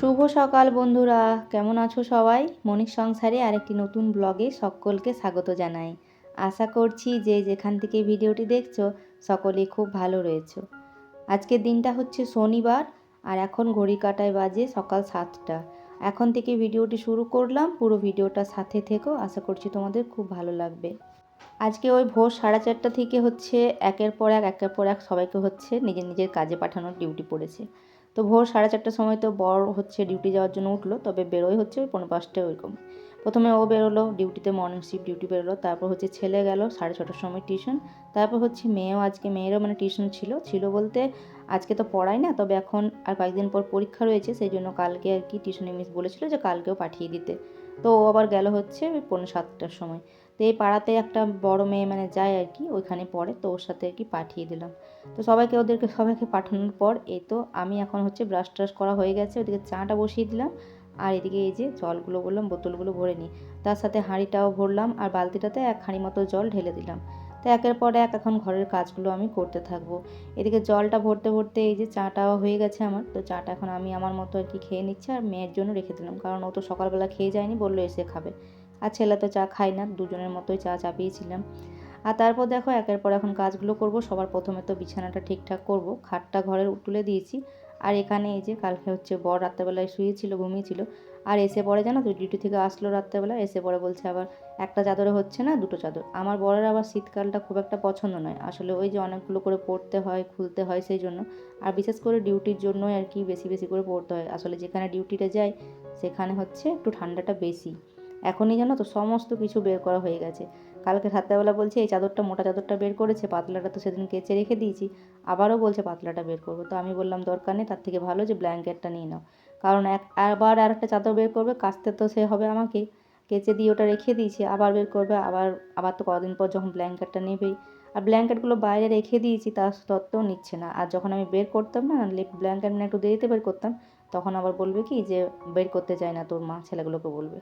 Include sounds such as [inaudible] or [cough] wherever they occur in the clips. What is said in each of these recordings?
শুভ সকাল বন্ধুরা। কেমন আছো সবাই? মনিক সংসারে আরেকটি নতুন ব্লগে সকলকে স্বাগত জানাই। আশা করছি যে যেখান থেকে ভিডিওটি দেখছ, সকলে খুব ভালো রয়েছো। আজকের দিনটা হচ্ছে শনিবার, আর এখন ঘড়ি কাটায় বাজে সকাল সাতটা। এখন থেকে ভিডিওটি শুরু করলাম, পুরো ভিডিওটা সাথে থেকো, আশা করছি তোমাদের খুব ভালো লাগবে। আজকে ওই ভোর সাড়ে চারটা থেকে হচ্ছে একের পর এক, একের পর এক সবাইকে হচ্ছে নিজের নিজের কাজে পাঠানোর ডিউটি পড়েছে। তো ভোর সাড়ে চারটার সময় তো বর হচ্ছে ডিউটি যাওয়ার জন্য উঠল, তবে বেরোয় হচ্ছে ওই পনেরো পাঁচটায় ওইরকম। প্রথমে ও বেরোলো, ডিউটিতে মর্নিং শিফট ডিউটি বেরোলো, তারপর হচ্ছে ছেলে গেল সাড়ে ছটার সময় টিউশন তারপর হচ্ছে মেয়েও আজকে, মেয়েরও মানে টিউশন ছিল ছিল বলতে আজকে তো পড়াই না, তবে এখন আর কয়েকদিন পর পরীক্ষা রয়েছে, সেই জন্য কালকে আর কি টিউশনে মিস বলেছিল যে কালকেও পাঠিয়ে দিতে। তো ও আবার গেল হচ্ছে ওই পৌনে সাতটার সময়। তো এই পাড়াতে একটা বড় মেয়ে মানে যায় আর কি, ওইখানে পড়ে, তো ওর সাথে আর কি পাঠিয়ে দিলাম। তো সবাইকে ওদেরকে, সবাইকে পাঠানোর পর এই তো আমি এখন হচ্ছে ব্রাশ ট্রাশ করা হয়ে গেছে, ওদিকে চাটা বসিয়ে দিলাম, আর এদিকে এই যে জলগুলো বললাম, বোতলগুলো ভরে নিই। তার সাথে হাঁড়িটাও ভরলাম, আর বালতিটাতে এক হাঁড়ি মতো জল ঢেলে দিলাম। তো একের পর এক এখন ঘরের কাজগুলো আমি করতে থাকব। এদিকে জলটা ভরতে ভরতে এই যে চাটাও হয়ে গেছে আমার, তো চাটা এখন আমি আমার মতো আর কি খেয়ে নিচ্ছি, আর মেয়ের জন্য রেখে দিলাম। কারণ ও তো সকালবেলা খেয়ে যায়নি, বলল এসে খাবে। আর ছেলে তো চা খায় না, দুজনের মতোই চা চাপিয়েছিলাম। আর তারপর দেখো, একের পর এখন কাজগুলো করব, সবার প্রথমে তো বিছানাটা ঠিকঠাক করব, খাটটা ঘরের তুলে দিয়েছি। আর এখানে এই যে কালকে হচ্ছে বর রাত্রেবেলায় শুয়েছিল, ঘুমিয়েছিল, আর এসে পরে জানো তো, ডিউটি থেকে আসলো রাত্রেবেলা, এসে পরে বলছে আবার একটা চাদরে হচ্ছে না, দুটো চাদর। আমার বরের আবার শীতকালটা খুব একটা পছন্দ নয়, আসলে ওই যে অনেকগুলো করে পড়তে হয়, খুলতে হয় সেই জন্য। আর বিশেষ করে ডিউটির জন্যই আর কি বেশি বেশি করে পড়তে হয়। আসলে যেখানে ডিউটিটা যায় সেখানে হচ্ছে একটু ঠান্ডাটা বেশি। এখনই জানো তো সমস্ত কিছু বের করা হয়ে গেছে। কালকে রাত্রেবেলা বলছে, এই চাদরটা, মোটা চাদরটা বের করেছে, পাতলাটা তো সেদিন কেচে রেখে দিয়েছি। আবারও বলছে, পাতলাটা বের করব। তো আমি বললাম, দরকার নেই, তার থেকে ভালো যে ব্ল্যাঙ্কেটটা নিয়ে নাও। কারণ এক, আবার আর একটা চাদর বের করবে, কাচতে তো সে হবে আমাকে। কেচে দিয়ে ওটা রেখে দিয়েছি, আবার বের করবে, আবার আবার তো কদিন পর যখন ব্ল্যাঙ্কেটটা নেবেই। আর ব্ল্যাঙ্কেটগুলো বাইরে রেখে দিয়েছি তার তত্ত্বও নিচ্ছে না। আর যখন আমি বের করতাম না ব্ল্যাঙ্কেট না একটু দেরিতে বের করতাম, তখন আবার বলবে কি যে, বের করতে চায় না তোর মা, ছেলেগুলোকে বলবে।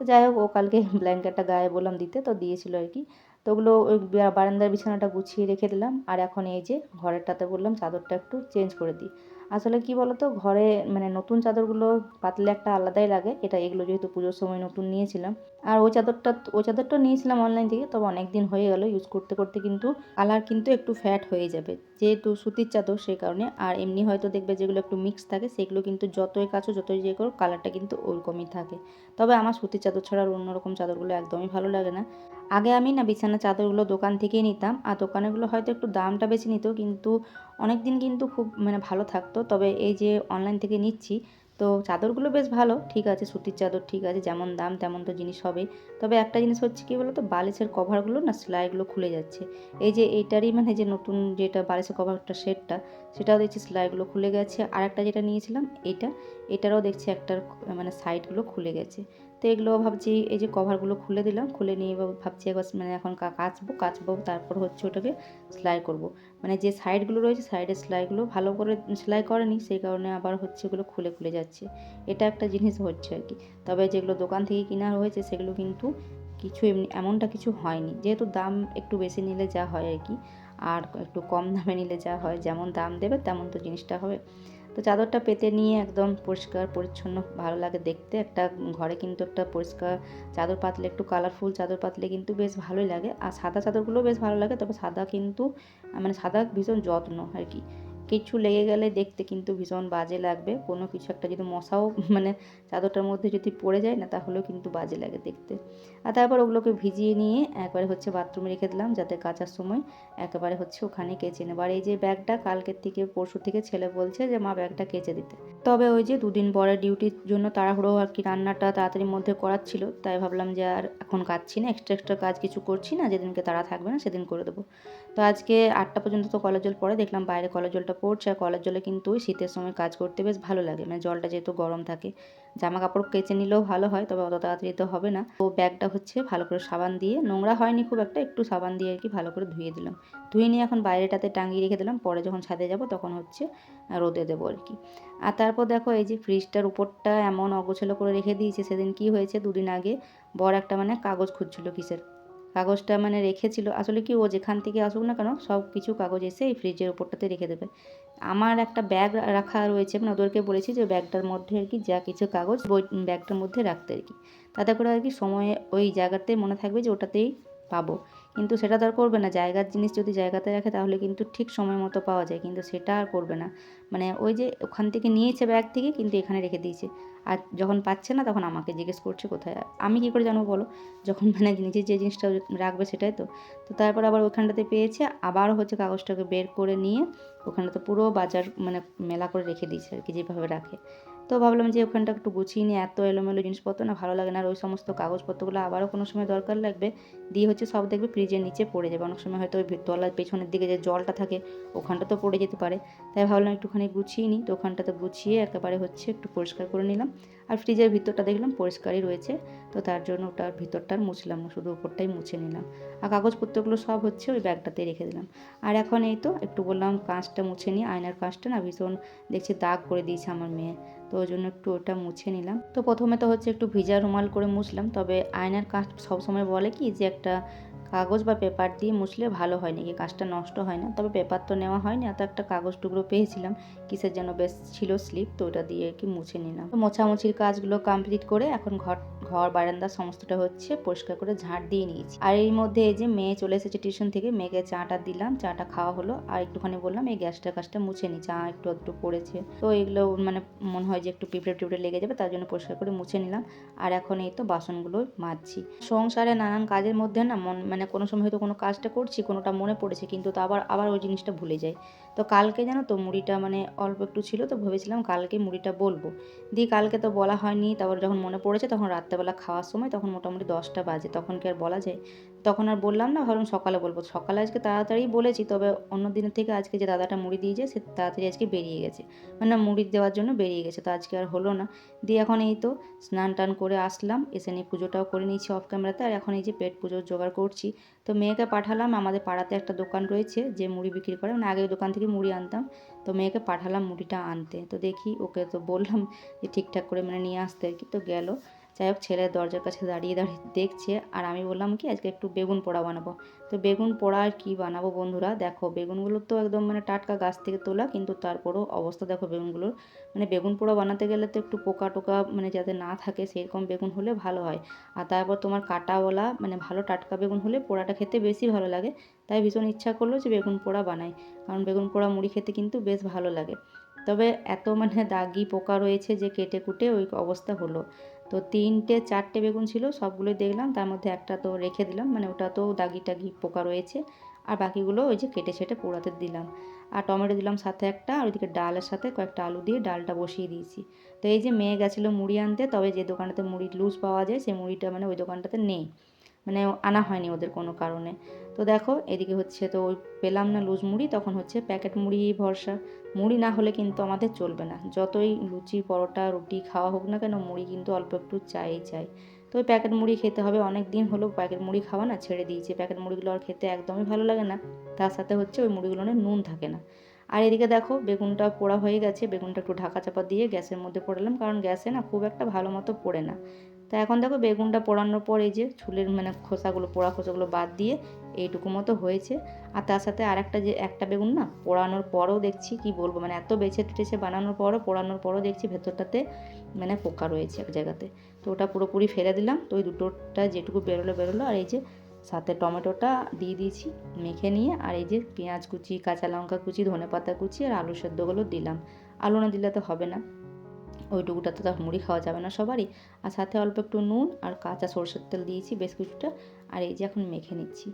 তো যাই হোক, ও কালকে ব্ল্যাঙ্কেটটা গায়ে বললাম দিতে, তো দিয়েছিল আর কি। তো ওগুলো ওই বারান্দার বিছানাটা গুছিয়ে রেখে দিলাম। আর এখন এই যে ঘরেরটাতে বললাম, চাদরটা একটু চেঞ্জ করে দিই। আসলে কি বলতো, ঘরে মানে নতুন চাদরগুলো পাতলে একটা আলাদাই লাগে। এটা এগুলো যেহেতু পুজোর সময় নতুন নিয়েছিলাম। আর ওই চাদরটা ওই চাদরটা নিয়েছিলাম অনলাইন থেকে, তবে অনেক দিন হয়ে গেল। ইউজ করতে করতে কিন্তু কালার কিন্তু একটু ফ্যাট হয়ে যাবে। যেহেতু সুতির চাদর সেই কারণে। আর এমনি হয়তো দেখবে যেগুলো একটু মিক্স থাকে, সেগুলো কিন্তু যতই কাছো যতই যে করো কালারটা কিন্তু ওরকমই থাকে। তবে আমার সুতির চাদর ছাড়া আর অন্যরকম চাদরগুলো একদমই ভালো লাগে না। আগে আমি না বিছানা চাদরগুলো দোকান থেকেই নিতাম, আর দোকানেগুলো হয়তো একটু দামটা বেশি নিত, কিন্তু অনেক দিন কিন্তু খুব মানে ভালো থাকতো। তবে এই যে অনলাইন থেকে নিচ্ছি, তো চাদরগুলো বেশ ভালো, ঠিক আছে, সুতির চাদর ঠিক আছে, যেমন দাম তেমন তো জিনিস হবে। তবে একটা জিনিস হচ্ছে কী বলতো, বালিশের কভারগুলো না সেলাইগুলো খুলে যাচ্ছে। এই যে এইটারই মানে যে নতুন যেটা বালিশের কভারটা সেটটা, সেটাও দেখছি সেলাইগুলো খুলে গেছে। আর একটা যেটা নিয়েছিলাম এইটা এটারও দেখছি একটার মানে সাইডগুলো খুলে গেছে। তো এগুলো ভাবছি, এই যে কভারগুলো খুলে দিলাম, খুলে নিয়ে ভাবছি একবার মানে এখন কাচবো কাচবো, তারপর হচ্ছে ওটাকে সেলাই করব। মানে যে সাইডগুলো রয়েছে সাইডের সেলাইগুলো ভালো করে সেলাই করেনি, সেই কারণে আবার হচ্ছে ওগুলো খুলে খুলে যাচ্ছে। এটা একটা জিনিস হচ্ছে আর কি। তবে যেগুলো দোকান থেকে কেনা হয়েছে, সেগুলো কিন্তু কিছু এমনি, এমনটা কিছু হয়নি। যেহেতু দাম একটু বেশি নিলে যা হয় আর কি, আর একটু কম দামে নিলে যা হয়, যেমন দাম দেবে, তেমন তো জিনিসটা হবে। তো চাদরটা পেতে নিয়ে একদম পরিষ্কার, পরিচ্ছন্ন, ভালো লাগে দেখতে। একটা ঘরে কিন্তু একটা পরিষ্কার চাদর পাতলে, একটু কালারফুল চাদর পাতলে কিন্তু বেশ ভালোই লাগে। আর সাদা চাদরগুলো বেশ ভালো লাগে, তবে সাদা কিন্তু মানে সাদা ভীষণ যত্ন আর কি। কিছু লেগে গেলে দেখতে কিন্তু ভীষণ বাজে লাগবে। কোনো কিছু একটা যদি মশাও [laughs] মানে চাদরটার মধ্যে যদি পড়ে যায় না, তাহলেও কিন্তু বাজে লাগে দেখতে। আর তারপর ওগুলোকে ভিজিয়ে নিয়ে একবারে হচ্ছে বাথরুমে রেখে দিলাম যাতে কাচার সময় একেবারে হচ্ছে ওখানে কেচে নেব। আর এই যে ব্যাগটা কালকের থেকে পরশু থেকে ছেলে বলছে যে, মা, ব্যাগটা কেচে দিতে। তবে ওই যে দুদিন পরে ডিউটির জন্য তাড়াহুড়ো আর কি রান্নাটা তাড়াতাড়ির মধ্যে করার ছিল, তাই ভাবলাম যে আর এখন কাচ্ছি না এক্সট্রা এক্সট্রা কাজ কিছু করছি না, যেদিনকে তারা থাকবে না সেদিন করে দেবো। তো আজকে আটটা পর্যন্ত তো কলের জল পরে দেখলাম বাইরে কলের জলটা পড়ছে আর কলের জলে কিন্তু শীতের সময় কাজ করতে বেশ ভালো লাগে। মানে জলটা যেহেতু গরম থাকে জামা কাপড় কেচে নিলেও ভালো হয়, তবে অত তাড়াতাড়ি তো হবে না। তো ব্যাগটা হচ্ছে ভালো করে সাবান দিয়ে, নোংরা হয়নি খুব একটা, একটু সাবান দিয়ে আর কি ভালো করে ধুয়ে দিলাম। ধুয়ে নিয়ে এখন বাইরেটাতে টাঙিয়ে রেখে দিলাম, পরে যখন ছাদে যাব তখন হচ্ছে রোদে দেবো আর কি। আর তারপর দেখো এই যে ফ্রিজটার উপরটা এমন অগোছালো করে রেখে দিয়েছে, সেদিন কি হয়েছে? দুদিন আগে বড় একটা মানে কাগজ খুঁজছিল কিসের? কাগজটা মানে রেখেছিল। আসলে কি ও যেখান থেকে আসুক না কেন, সব কিছু কাগজ এসে এই ফ্রিজের ওপরটাতে রেখে দেবে। আমার একটা ব্যাগ রাখা রয়েছে মানে ওদেরকে বলেছি যে ব্যাগটার মধ্যে আর কি যা কিছু কাগজ, বই ব্যাগটার মধ্যে রাখতে আর কি। তাতে করে আর কি সময়ে ওই জায়গাতে মনে থাকবে যে ওটাতেই পাবো। কিন্তু সেটা তো আর করবে না। জায়গার জিনিস যদি জায়গাতে রাখে, তাহলে কিন্তু ঠিক সময় মতো পাওয়া যায়। কিন্তু সেটা আর করবে না। মানে ওই যে ওখান থেকে নিয়েছে ব্যাগ থেকে, কিন্তু এখানে রেখে দিয়েছে। আর যখন পাচ্ছে না, তখন আমাকে জিজ্ঞেস করছে কোথায়। আমি কী করে জানব বলো? যখন মানে নিজে যে জিনিসটা রাখবে সেটাই তো। তো তারপর আবার ওখানটাতে পেয়েছে। আবার হচ্ছে কাগজটাকে বের করে নিয়ে ওখানটাতে পুরো বাজার মানে মেলা করে রেখে দিয়েছে আর কি, যেভাবে রাখে। তো ভাবলাম যে ওখানটা একটু গুছিয়ে নিয়ে এত এলোমেলো জিনিসপত্র না ভালো লাগে না। আর ওই সমস্ত কাগজপত্রগুলো আবারও কোনো সময় দরকার লাগবে। দিয়ে হচ্ছে সব দেখবে ফ্রিজের নিচে পড়ে যাবে। অনেক সময় হয়তো ওই তলার পেছনের দিকে যে জলটা থাকে ওখানটা তো পড়ে যেতে পারে। তাই ভাবলাম একটুখানি গুছিয়ে নিই। তো ওখানটাতে গুছিয়ে একেবারে হচ্ছে একটু পরিষ্কার করে নিলাম। আর ফ্রিজের ভিতরটা দেখলাম পরিষ্কারই রয়েছে। তো তার জন্য ওটার ভিতরটা আর মুছলাম না, শুধু উপরটাই মুছে নিলাম। আর কাগজপত্রগুলো সব হচ্ছে ওই ব্যাগটাতে রেখে দিলাম। আর এখন এই তো একটু বললাম কাঁচটা মুছে নিই। আয়নার কাঁচটা না ভীষণ দেখছি দাগ করে দিয়েছে আমার মেয়ে। তো ওই জন্য একটু ওটা মুছে নিলাম। তো প্রথমে তো হচ্ছে একটু ভিজা রুমাল করে মুছলাম, তবে আয়নার কাঁচ সবসময় বলে কি যে একটা কাগজ বা পেপার দিয়ে মুছলে ভালো হয় নাকি? কাজটা নষ্ট হয় না? তবে পেপার তো নেওয়া হয়নি, এত একটা কাগজ টুকরো পেয়েছিলাম। কিসের যেন বেশ ছিল স্লিপ, তো ওটা দিয়ে কি মুছে নিলাম। তো মোছামুছির কাজগুলো কমপ্লিট করে এখন ঘর ঘর, বারান্দা সমস্তটা হচ্ছে পরিষ্কার করে ঝাঁট দিয়ে নিয়েছি। আর এর মধ্যে এই যে মেয়ে চলে এসেছে টিউশন থেকে, মেয়েকে চাটা দিলাম, চাটা খাওয়া হলো। আর একটুখানি বললাম, এই গ্যাসটা কাজটা মুছে নি, চা একটু একটু পড়েছে। তো এগুলো মানে মনে হয় যে একটু পিঁপড়ে টিপড়ে লেগে যাবে, তার জন্য পরিষ্কার করে মুছে নিলাম। আর এখন এই তো বাসনগুলো মাজছি। সংসারে নানান কাজের মধ্যে না মন মানে কোনো সময় হয়তো কোনো কাজটা করছি, কোনোটা মনে পড়েছে, কিন্তু তো আবার আবার ওই জিনিসটা ভুলে যাই। তো কালকে জানো তো মুড়িটা মানে অল্প একটু ছিল তো ভেবেছিলাম কালকে মুড়িটা বলব। দিয়ে কালকে তো বলা হয়নি, তারপর যখন মনে পড়েছে তখন রাত্রেবেলা খাওয়ার সময় তখন মোটামুটি দশটা বাজে, তখন কি আর বলা যায়? তখন আর বললাম না ভাবলাম সকালে বলব। সকালে আজকে তাড়াতাড়ি বলেছি, তবে অন্য দিনের থেকে আজকে যে দাদাটা মুড়ি দিয়ে যায় সে তাড়াতাড়ি আজকে বেরিয়ে গেছে। মানে মুড়ি দেওয়ার জন্য বেরিয়ে গেছে, তো আজকে আর হলো না। দিয়ে এখন এই তো স্নান টান করে আসলাম, এসে নিয়ে পুজোটাও করে নিয়েছি অফ ক্যামেরাতে আর এখন এই যে পেট পুজোর জোগাড় করছি তো মেয়েকে পাঠালাম, আমাদের পাড়াতে একটা দোকান রয়েছে যে মুড়ি বিক্রি করে মানে আগে দোকান থেকে মুড়ি আনতাম। তো মেয়েকে পাঠালাম মুড়িটা আনতে। তো দেখি ওকে তো বললাম যে ঠিকঠাক করে মানে নিয়ে আসতে আর কি। তো গেল। যাই হোক ছেলে দরজার কাছে দাঁড়িয়ে দাঁড়িয়ে দেখছে আর আমি বললাম কি, আজকে একটু বেগুন পোড়া বানাবো। তো বেগুন পোড়া আর কী বানাবো বন্ধুরা? দেখো, বেগুনগুলো তো একদম মানে টাটকা গাছ থেকে তোলা, কিন্তু তারপরও অবস্থা দেখো বেগুনগুলোর। মানে বেগুন পোড়া বানাতে গেলে তো একটু পোকা টোকা মানে যাতে না থাকে, সেরকম বেগুন হলে ভালো হয়। আর তারপর তোমার কাটাওয়ালা মানে ভালো টাটকা বেগুন হলে পোড়াটা খেতে বেশি ভালো লাগে। তাই ভীষণ ইচ্ছা করল যে বেগুন পোড়া বানাই, কারণ বেগুন পোড়া মুড়ি খেতে কিন্তু বেশ ভালো লাগে। তবে এত মানে দাগি পোকা রয়েছে যে কেটে কুটে ওই অবস্থা হলো। তো তিনটে, চারটে বেগুন ছিল সবগুলোই দেখলাম, তার মধ্যে একটা তো রেখে দিলাম মানে ওটা তো দাগি টাগি পোকা রয়েছে, আর বাকিগুলো ওই যে কেটে ছেটে পোড়াতে দিলাম। আর টমেটো দিলাম সাথে একটা, আর ওইদিকে ডালের সাথে কয়েকটা আলু দিয়ে ডালটা বসিয়ে দিয়েছি। তো এই যে মেয়ে গেছিল মুড়ি আনতে, তবে যে দোকানটাতে মুড়ি লুজ পাওয়া যায়, সেই মুড়িটা মানে ওই দোকানটাতে নেই। মানে আনা হয়নি ওদের কোনো কারণে। তো দেখো, এদিকে হচ্ছে তো ওই পেলাম না লুজ মুড়ি, তখন হচ্ছে প্যাকেট মুড়ি ভরসা। মুড়ি না হলে কিন্তু আমাদের চলবে না। যতই লুচি, পরোটা, রুটি খাওয়া হোক না কেন, মুড়ি কিন্তু অল্প একটু চাই চাই। তো ওই প্যাকেট মুড়ি খেতে হবে, অনেক দিন হলো প্যাকেট মুড়ি খাওয়া না ছেড়ে দিয়েছে। প্যাকেট মুড়িগুলো আর খেতে একদমই ভালো লাগে না। তার সাথে হচ্ছে ওই মুড়িগুলো নুন থাকে না। আর এদিকে দেখো, বেগুনটা পোড়া হয়ে গেছে। বেগুনটা একটু ঢাকা চাপা দিয়ে গ্যাসের মধ্যে পোড়ালাম কারণ গ্যাসে না খুব একটা ভালো মতো পড়ে না। তা এখন দেখো, বেগুনটা পোড়ানোর পর এই যে ছুলের মানে খোসাগুলো, পোড়া খোসাগুলো বাদ দিয়ে এইটুকু মতো হয়েছে। আর তার সাথে আর একটা যে, একটা বেগুন না, পোড়ানোর পরও দেখছি কি বলব মানে এত বেছে টেছে বানানোর পরও, পোড়ানোর পরও দেখছি ভেতরটাতে মানে পোকা রয়েছে এক জায়গাতে। তো ওটা পুরোপুরি ফেলে দিলাম, তো ওই দুটোটা যেটুকু বেরোলো বেরোলো, আর এই যে সাথে টমেটোটা দিয়ে দিয়েছি, মেখে নিয়ে, আর এই যে পেঁয়াজ কুচি, কাঁচা লঙ্কা কুচি, ধনে পাতা কুচি, আর আলু সেদ্ধগুলো দিলাম। আলু না দিলে তো হবে না। ওইটুকুটাতে তো মুড়ি খাওয়া যাবে না সবারই। আর সাথে অল্প একটু নুন আর কাঁচা সরষের তেল দিয়েছি বেশ কিছুটা, আর এই যে এখন মেখে নিচ্ছি।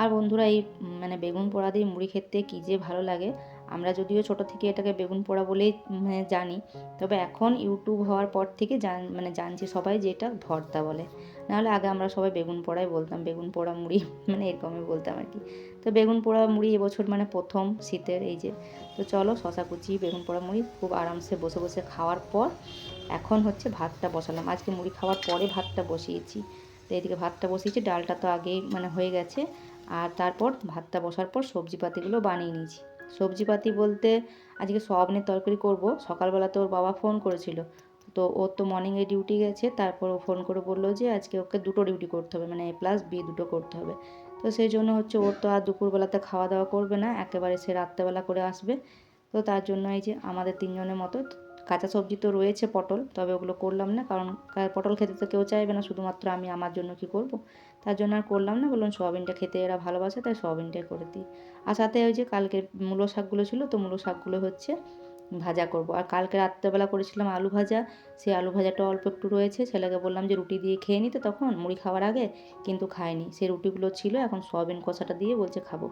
আর বন্ধুরা এই মানে বেগুন পোড়া দিয়ে মুড়ি খেতে কী যে ভালো লাগে, আমরা যদিও ছোট থেকে এটাকে বেগুন পোড়া বলেই মানে জানি, তবে এখন ইউটিউব হওয়ার পর থেকে জান মানে জানছি সবাই যে এটা ভর্তা বলে। নাহলে আগে আমরা সবাই বেগুন পোড়াই বলতাম, বেগুন পোড়া মুড়ি [laughs] মানে এরকমই বলতাম আর কি। তো বেগুন পোড়া মুড়ি এবছর মানে প্রথম শীতের এই যে, তো চলো শশা কুচি, বেগুন পোড়া মুড়ি খুব আরামসে বসে বসে খাওয়ার পর এখন হচ্ছে ভাতটা বসালাম। আজকে মুড়ি খাওয়ার পরে ভাতটা বসিয়েছি। তো এদিকে ভাতটা বসিয়েছি, ডালটা তো আগেই মানে হয়ে গেছে। আর তারপর ভাতটা বসার পর সবজিপাতিগুলো বানিয়ে নিয়েছি। সবজিপাতি বলতে আজকে সোয়াবিনের তরকারি করব। সকালবেলা তো ওর বাবা ফোন করেছিল। তো ওর তো মর্নিংয়ে ডিউটি গেছে। তারপর ও ফোন করে বলল যে আজকে ওকে দুটো ডিউটি করতে হবে মানে এ প্লাস বি দুটো করতে হবে। তো সেই জন্য হচ্ছে ওর তো আর দুপুরবেলাতে খাওয়া দাওয়া করবে না। একেবারে সে রাত্রেবেলা করে আসবে। তো তার জন্য এই যে আমাদের তিনজনের মতো কাঁচা সবজি তো রয়েছে পটল, তবে ওগুলো করলাম না। কারণ পটল খেতে তো কেউ চাইবে না। শুধুমাত্র আমি আমার জন্য কি করব? তার জন্য আর করলাম না। বললাম সোয়াবিনটা খেতে এরা ভালোবাসে, তাই সোয়াবিনটাই করে দিই। আর সাথে ওই যে কালকে মূলো শাকগুলো ছিল, তো মূলো শাকগুলো হচ্ছে ভাজা করব। আর কালকে রাত্রেবেলা করেছিলাম আলু ভাজা। সেই আলু ভাজাটা অল্প একটু রয়েছে। ছেলেকে বললাম যে রুটি দিয়ে খেয়ে নিতে তখন, মুড়ি খাওয়ার আগে, কিন্তু খায়নি। সেই রুটিগুলো ছিল, এখন সয়াবিন কষাটা দিয়ে বলছে খাব।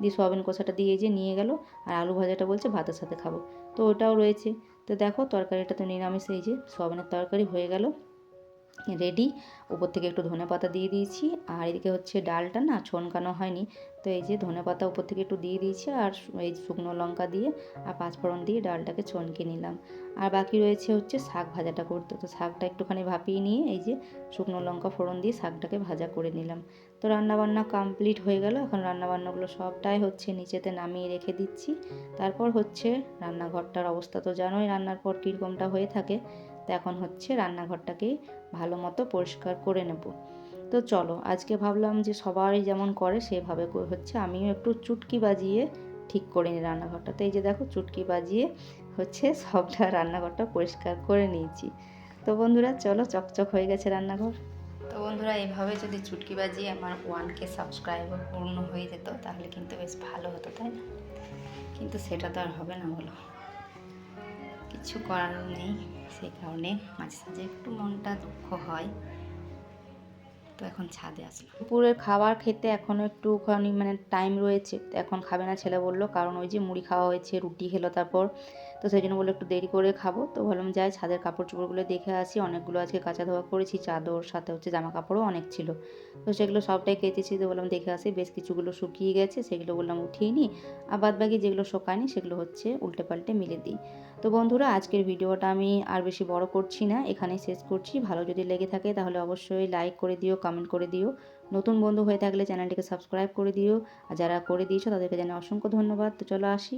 দিয়ে সয়াবিন কষাটা দিয়ে যে নিয়ে গেল, আর আলু ভাজাটা বলছে ভাতের সাথে খাব। তো ওটাও রয়েছে। তো দেখো তরকারিটা তো নিরামিষ এই যে, সয়াবিনের তরকারি হয়ে গেল। রেডি। উপর থেকে একটু ধনে পাতা দিয়ে দিয়েছি। আর এদিকে হচ্ছে ডালটা না ছনকানো হয়নি। তো এই যে ধনে পাতা উপর থেকে একটু দিয়ে দিয়েছি আর এই শুকনো লঙ্কা দিয়ে আর পাঁচফোড়ন দিয়ে ডালটাকে ছনকে নিলাম। আর বাকি রয়েছে হচ্ছে শাক ভাজাটা করতে। তো শাকটা একটুখানি ভাপিয়ে নিয়ে এই যে শুকনো লঙ্কা ফোড়ন দিয়ে শাকটাকে ভাজা করে নিলাম। তো রান্নাবান্না কমপ্লিট হয়ে গেল। এখন রান্নাবান্নাগুলো সবটাই হচ্ছে নিচেতে নামিয়ে রেখে দিচ্ছি। তারপর হচ্ছে রান্নাঘরটার অবস্থা তো জানোই রান্নার পর কীরকমটা হয়ে থাকে। তো এখন হচ্ছে রান্নাঘরটাকে ভালো মতো পরিষ্কার করে নেব। তো চলো, আজকে ভাবলাম যে সবাই যেমন করে, সেভাবে হচ্ছে আমিও একটু চুটকি বাজিয়ে ঠিক করে নিই রান্নাঘরটা। তো এই যে দেখো, চুটকি বাজিয়ে হচ্ছে সবটা রান্নাঘরটা পরিষ্কার করে নিয়েছি। তো বন্ধুরা, চলো চকচক হয়ে গেছে রান্নাঘর। তো বন্ধুরা, এইভাবে যদি চুটকি বাজিয়ে আমার ওয়ান কে সাবস্ক্রাইবার পূর্ণ হয়ে যেত, তাহলে কিন্তু বেশ ভালো হতো, তাই না? কিন্তু সেটা তো আর হবে না বলো। কিছু করার নেই, সেই কারণে মাঝে সাঝে একটু মনটা দুঃখ হয়। তো এখন ছাদে আসলাম। দুপুরের খাবার খেতে এখনও একটুখানি মানে টাইম রয়েছে, এখন খাবে না ছেলে বলল, কারণ ওই যে মুড়ি খাওয়া হয়েছে, রুটি খেলো তারপর। তো সেই জন্য বলল একটু দেরি করে খাব, তো ভাবলাম যাই ছাদের কাপড় চোপড়গুলো দেখে আসি, অনেকগুলো আজকে কাঁচা ধোয়া করেছি, চাদর, সাথে হচ্ছে জামা কাপড়ও অনেক ছিল। তো সেগুলো সবটাই কেচেছি, তো বললাম দেখে আসি, বেশ কিছুগুলো শুকিয়ে গেছে, সেগুলো বললাম উঠিয়ে নিই আর বাদ বাকি যেগুলো শোকায়নি, সেগুলো হচ্ছে উল্টে পাল্টে মিলে দিই। তো বন্ধুরা, আজকের ভিডিওটা আমি আর বেশি বড় করছি না এখানে শেষ করছি। ভালো যদি লেগে থাকে তাহলে অবশ্যই লাইক করে দিও কমেন্ট করে দিও। নতুন বন্ধু হয়ে থাকলে চ্যানেলটিকে সাবস্ক্রাইব করে দিও। আর যারা করে দিয়েছ তাদেরকে জানাই অসংখ্য ধন্যবাদ। তো চলো আসি।